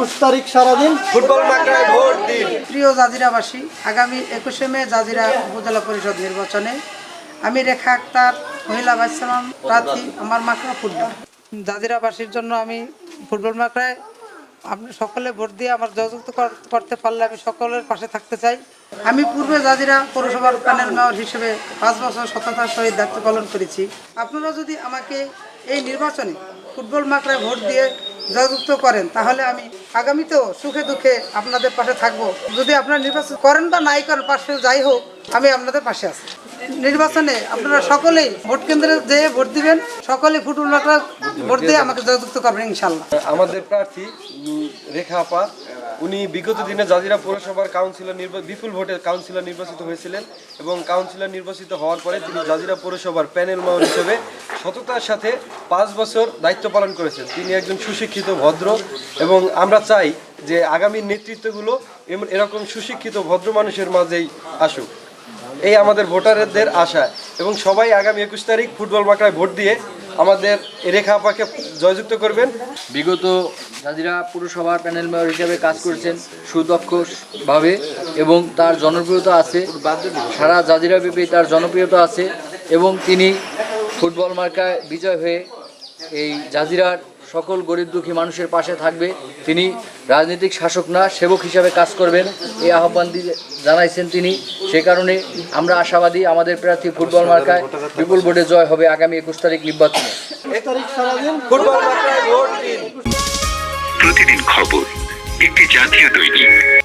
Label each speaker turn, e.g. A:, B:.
A: একুশ তারিখ সারাদিন
B: ফুটবল মাঠে ভোট দিন।
C: প্রিয় জাজিরাবাসী আগামী একুশে মে জাজিরা উপজেলা পরিষদ নির্বাচনে আমি রেখা আক্তার মহিলা চেয়ারম্যান প্রার্থী আমার মাকড়া ফুটবল। জাজিরাবাসীর জন্য আমি ফুটবল মাকড়ায় আপনি সকলে ভোট দিয়ে আমার যুক্ত করতে পারলে আমি সকলের পাশে থাকতে চাই। আমি পূর্বে জাজিরা পৌরসভার প্যানেল মেয়র হিসেবে পাঁচ বছর সততার সহিত দায়িত্ব পালন করেছি। আপনারা যদি আমাকে এই নির্বাচনে ফুটবল মাকড়ায় ভোট দিয়ে জয়যুক্ত করেন, তাহলে আমি আগামীতেও সুখে দুঃখে আপনাদের পাশে থাকব। যদি আপনারা নির্বাচন করেন বা নাই করেন পাশে যাই হোক, আমি আপনাদের পাশে আছি। নির্বাচনে আপনারা সকলেই ভোট কেন্দ্রে যেয়ে ভোট দিবেন সকলেই ফুটবল মাকড়া ভোট দিয়ে আমাকে জয়যুক্ত করবেন ইনশাল্লাহ।
B: আমাদের প্রার্থী রেখা আপা উনি বিগত দিনে জাজিরা পৌরসভার কাউন্সিলর বিপুল ভোটে কাউন্সিলর নির্বাচিত হয়েছিলেন এবং কাউন্সিলর নির্বাচিত হওয়ার পরে তিনি জাজিরা পৌরসভার প্যানেল মেয়র হিসেবে সততার সাথে পাঁচ বছর দায়িত্ব পালন করেছেন। তিনি একজন সুশিক্ষিত, ভদ্র এবং আমরা চাই যে আগামী নেতৃত্বগুলো এরকম সুশিক্ষিত, ভদ্র মানুষের মাঝেই আসুক। এই আমাদের ভোটারদের আশা। এবং সবাই আগামী একুশ তারিখ ফুটবল মাকড়ায় ভোট দিয়ে আমাদের রেখা আপাকে জয়যুক্ত করবেন।
D: বিগত জাজিরা পুরসভার প্যানেল মেয়র হিসেবে কাজ করেছেন সুদক্ষভাবে এবং তার জনপ্রিয়তা আছে, সারা জাজিরা ব্যাপী তার জনপ্রিয়তা আছে এবং তিনি ফুটবল মার্কায় বিজয় হয়ে এই জাজিরার সকল গরিব দুঃখী মানুষের পাশে থাকবে। তিনি রাজনৈতিক শাসক না সেবক হিসাবে কাজ করবেন। এই আহ্বান দিয়ে জানাইছেন তিনি। সে কারণে আমরা আশাবাদী আমাদের প্রার্থী ফুটবল মার্কায় বিপুল ভোটে জয় হবে আগামী একুশ তারিখ নির্বাচনে।
E: প্রতিদিন খবর একটি জাতীয় দৈনিক।